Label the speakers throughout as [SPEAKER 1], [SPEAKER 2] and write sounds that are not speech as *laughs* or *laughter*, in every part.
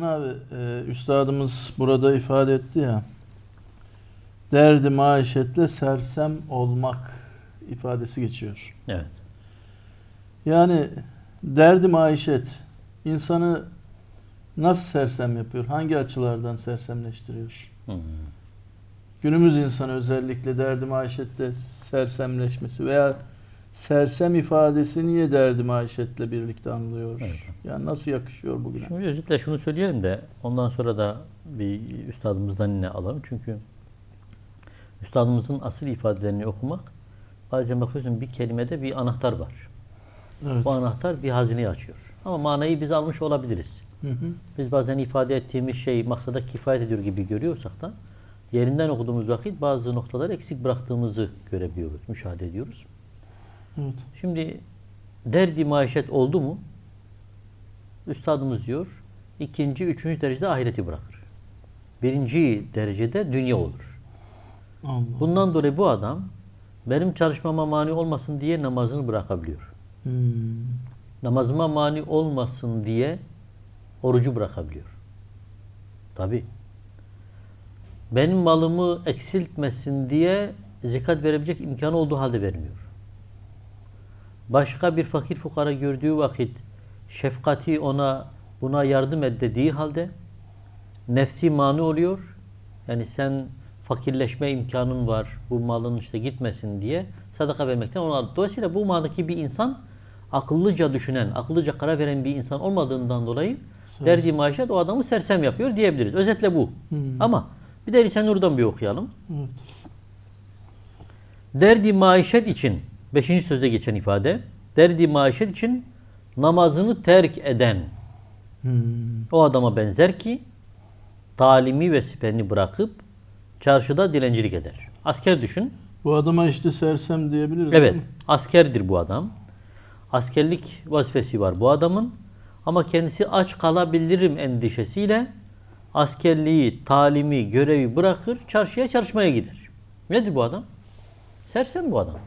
[SPEAKER 1] abi e, üstadımız burada ifade etti ya. Derdi maişetle sersem olmak ifadesi geçiyor.
[SPEAKER 2] Evet.
[SPEAKER 1] Yani derdi maişet insanı nasıl sersem yapıyor? Hangi açılardan sersemleştiriyor?
[SPEAKER 2] Hı.
[SPEAKER 1] Günümüz insanı özellikle derdi maişette sersemleşmesi veya sersem ifadesi niye derdi maişetle birlikte anılıyor?
[SPEAKER 2] Evet.
[SPEAKER 1] Yani nasıl yakışıyor bugüne?
[SPEAKER 2] Şimdi özetle şunu söyleyelim de ondan sonra da bir üstadımızdan yine alalım. Çünkü üstadımızın asıl ifadelerini okumak bazen bakıyorsun bir kelimede bir anahtar var.
[SPEAKER 1] Evet.
[SPEAKER 2] Bu anahtar bir hazineyi açıyor. Ama manayı biz almış olabiliriz.
[SPEAKER 1] Hı hı.
[SPEAKER 2] Biz bazen ifade ettiğimiz şey maksada kifayet ediyor gibi görüyorsak da yerinden okuduğumuz vakit bazı noktaları eksik bıraktığımızı görebiliyoruz, müşahede ediyoruz.
[SPEAKER 1] Evet.
[SPEAKER 2] Şimdi derdi maişet oldu mu? Üstadımız diyor, ikinci, üçüncü derecede ahireti bırakır. Birinci derecede dünya olur.
[SPEAKER 1] Allah.
[SPEAKER 2] Bundan dolayı bu adam benim çalışmama mani olmasın diye namazını bırakabiliyor.
[SPEAKER 1] Hmm.
[SPEAKER 2] Namazıma mani olmasın diye orucu bırakabiliyor. Tabi. Benim malımı eksiltmesin diye zekat verebilecek imkanı olduğu halde vermiyor. Başka bir fakir fukara gördüğü vakit şefkati ona buna yardım et dediği halde nefsi mani oluyor. Yani sen fakirleşme imkanın var. Bu malın işte gitmesin diye sadaka vermekten alır. Dolayısıyla bu manadaki bir insan akıllıca düşünen, akıllıca karar veren bir insan olmadığından dolayı derdi maişet o adamı sersem yapıyor diyebiliriz. Özetle bu. Ama bir de Risale-i Nur'dan bir okuyalım.
[SPEAKER 1] Evet.
[SPEAKER 2] Derdi maişet için, beşinci sözde geçen ifade, derdi maişet için namazını terk eden
[SPEAKER 1] Hmm.
[SPEAKER 2] o adama benzer ki talimi ve siperini bırakıp çarşıda dilencilik eder. Asker düşün.
[SPEAKER 1] Bu adama işte sersem diyebiliriz.
[SPEAKER 2] Evet, askerdir bu adam. Askerlik vazifesi var bu adamın. Ama kendisi aç kalabilirim endişesiyle askerliği, talimi, görevi bırakır, çarşıya çalışmaya gider. Nedir bu adam? Sersem bu adam.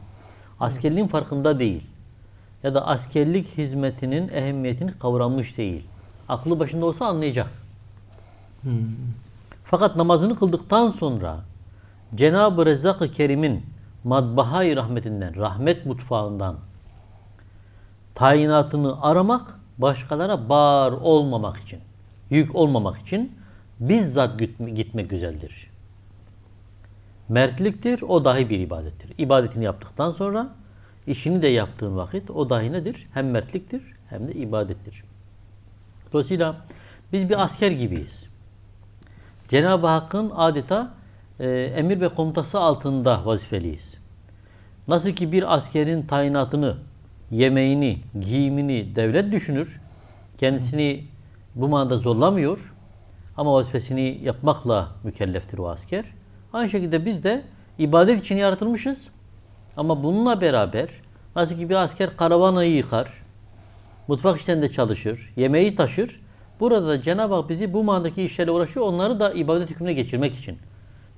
[SPEAKER 2] Askerliğin farkında değil. Ya da askerlik hizmetinin ehemmiyetini kavramış değil. Aklı başında olsa anlayacak. Fakat namazını kıldıktan sonra Cenab-ı Rezzak-ı Kerim'in madbahayı rahmetinden, rahmet mutfağından tayinatını aramak, başkalara bağır olmamak için, yük olmamak için bizzat gitme- gitmek güzeldir. Mertliktir, o dahi bir ibadettir. İbadetini yaptıktan sonra işini de yaptığın vakit o dahi nedir? Hem mertliktir hem de ibadettir. Dolayısıyla biz bir asker gibiyiz. Cenab-ı Hakk'ın adeta e, emir ve komutası altında vazifeliyiz. Nasıl ki bir askerin tayinatını, yemeğini, giyimini devlet düşünür, kendisini bu manada zorlamıyor ama vazifesini yapmakla mükelleftir o asker. Aynı şekilde biz de ibadet için yaratılmışız ama bununla beraber nasıl ki bir asker karavanayı yıkar, mutfak işlerinde çalışır, yemeği taşır. Burada da Cenab-ı Hak bizi bu manadaki işlerle uğraşıyor. Onları da ibadet hükmüne geçirmek için.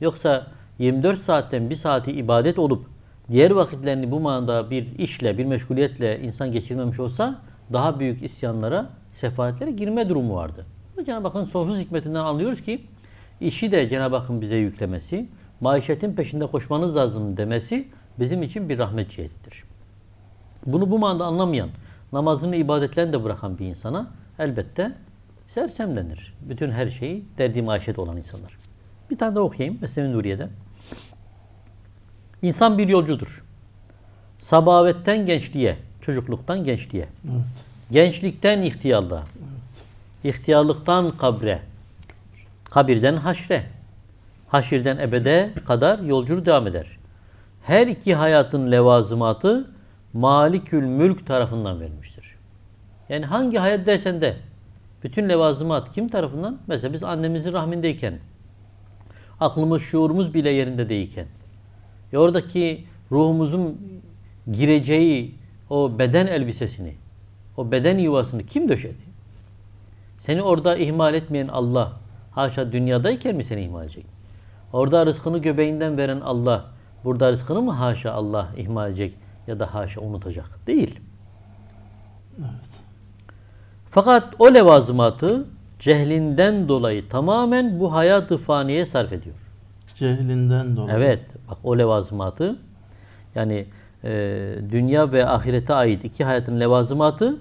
[SPEAKER 2] Yoksa 24 saatten bir saati ibadet olup diğer vakitlerini bu manada bir işle, bir meşguliyetle insan geçirmemiş olsa daha büyük isyanlara, sefaatlere girme durumu vardı. Cenab-ı Hakk'ın sonsuz hikmetinden anlıyoruz ki işi de Cenab-ı Hakk'ın bize yüklemesi, maişetin peşinde koşmanız lazım demesi bizim için bir rahmet cihetidir. Bunu bu manada anlamayan, namazını ibadetlerini de bırakan bir insana elbette sersem denir. Bütün her şeyi derdi maişet olan insanlar. Bir tane daha okuyayım Mesnevi Nuriye'den. İnsan bir yolcudur. Sabavetten gençliğe, çocukluktan gençliğe,
[SPEAKER 1] Evet.
[SPEAKER 2] gençlikten ihtiyarlığa, ihtiyarlıktan kabre, kabirden haşre, haşirden ebede kadar yolculuğu devam eder. Her iki hayatın levazımatı Malikül Mülk tarafından verilmiştir. Yani hangi hayat dersen de bütün levazımat kim tarafından? Mesela biz annemizin rahmindeyken, aklımız, şuurumuz bile yerinde değilken, e oradaki ruhumuzun gireceği o beden elbisesini, o beden yuvasını kim döşedi? Seni orada ihmal etmeyen Allah, haşa dünyadayken mi seni ihmal edecek? Orada rızkını göbeğinden veren Allah, burada rızkını mı haşa Allah ihmal edecek ya da haşa unutacak? Değil. Fakat o levazımatı cehlinden dolayı tamamen bu hayatı faniye sarf ediyor.
[SPEAKER 1] Cehlinden dolayı.
[SPEAKER 2] Evet, bak o levazımatı yani e, dünya ve ahirete ait iki hayatın levazımatı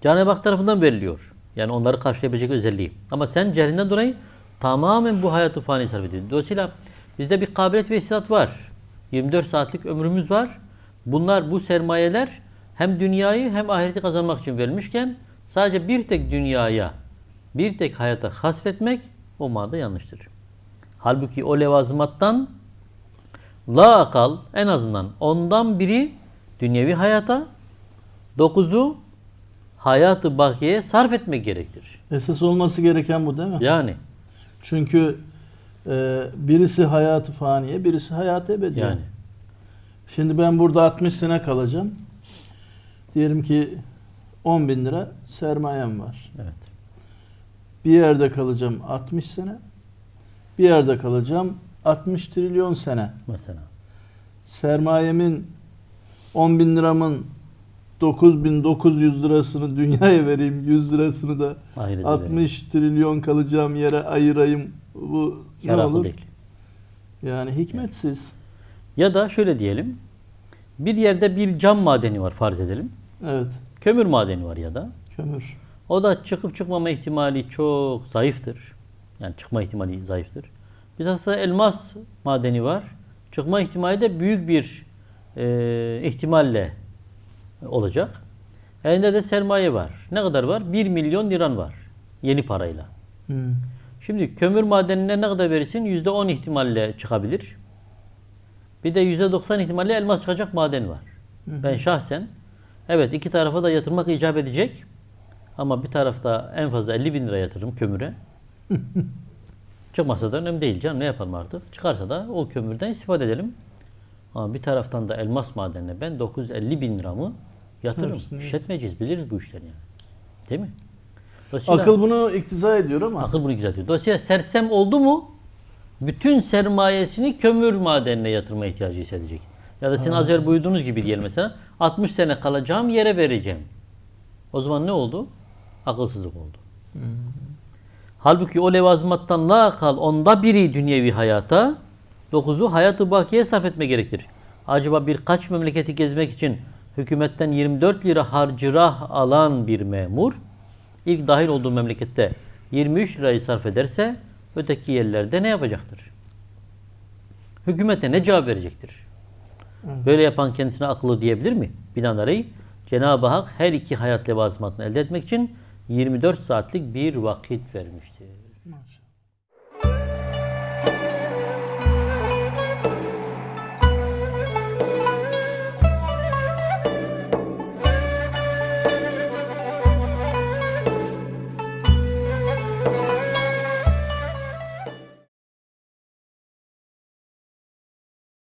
[SPEAKER 2] Cenab-ı Hak tarafından veriliyor. Yani onları karşılayabilecek özelliği. Ama sen cehlinden dolayı tamamen bu hayatı fani sarf ediyorsun. Dolayısıyla bizde bir kabiliyet ve istidat var. 24 saatlik ömrümüz var. Bunlar bu sermayeler hem dünyayı hem ahireti kazanmak için verilmişken sadece bir tek dünyaya, bir tek hayata hasretmek o manada yanlıştır. Halbuki o levazımattan la akal en azından ondan biri dünyevi hayata, dokuzu hayatı bakiyeye sarf etmek gerektir.
[SPEAKER 1] Esas olması gereken bu değil mi?
[SPEAKER 2] Yani
[SPEAKER 1] Çünkü e, birisi hayatı faniye, birisi hayatı ebediye.
[SPEAKER 2] yani
[SPEAKER 1] Şimdi ben burada 60 sene kalacağım. Diyelim ki 10 bin lira sermayem var.
[SPEAKER 2] evet.
[SPEAKER 1] Bir yerde kalacağım 60 sene. Bir yerde kalacağım 60 trilyon sene.
[SPEAKER 2] Mesela.
[SPEAKER 1] Sermayemin 10 bin liramın 9900 lirasını dünyaya vereyim. 100 lirasını da
[SPEAKER 2] Ahirete
[SPEAKER 1] 60 trilyon kalacağım yere ayırayım. Bu ne
[SPEAKER 2] Yaraklı
[SPEAKER 1] olur?
[SPEAKER 2] değil.
[SPEAKER 1] Yani hikmetsiz.
[SPEAKER 2] Ya da şöyle diyelim. Bir yerde bir cam madeni var farz edelim.
[SPEAKER 1] Evet.
[SPEAKER 2] Kömür madeni var ya da.
[SPEAKER 1] Kömür.
[SPEAKER 2] O da çıkıp çıkmama ihtimali çok zayıftır. Yani çıkma ihtimali zayıftır. Bir tarafta elmas madeni var. Çıkma ihtimali de büyük bir e, ihtimalle olacak. Elinde de sermaye var. Ne kadar var? 1 milyon liran var. Yeni parayla.
[SPEAKER 1] Hı.
[SPEAKER 2] Şimdi kömür madenine ne kadar verirsin? %10 ihtimalle çıkabilir. Bir de %90 ihtimalle elmas çıkacak maden var. Ben şahsen evet iki tarafa da yatırmak icap edecek. Ama bir tarafta en fazla 50 bin lira yatırırım kömüre. *laughs* Çıkmasa da önemli değil canım ne yapalım artık. Çıkarsa da o kömürden istifade edelim. Ama bir taraftan da elmas madenine ben 950 bin liramı yatırırım.
[SPEAKER 1] Hepsini-
[SPEAKER 2] İşletmeyeceğiz biliriz bu işleri yani. Değil mi? Dolayısıyla-
[SPEAKER 1] Akıl bunu iktiza ediyor ama
[SPEAKER 2] Akıl bunu güzel diyor. Dolayısıyla sersem oldu mu bütün sermayesini kömür madenine yatırma ihtiyacı hissedecek. Ya da sizin az önce buyurduğunuz gibi diyelim mesela 60 sene kalacağım yere vereceğim. O zaman ne oldu? Akılsızlık oldu. Halbuki o levazımattan la kal onda biri dünyevi hayata, dokuzu hayatı bakiye sarf etme gerektir. Acaba birkaç memleketi gezmek için hükümetten 24 lira harcırah alan bir memur ilk dahil olduğu memlekette 23 lirayı sarf ederse öteki yerlerde ne yapacaktır? Hükümete ne cevap verecektir? Böyle yapan kendisine akıllı diyebilir mi? Binaenaleyh Cenab-ı Hak her iki hayat levazımatını elde etmek için 24 saatlik bir vakit vermiştir.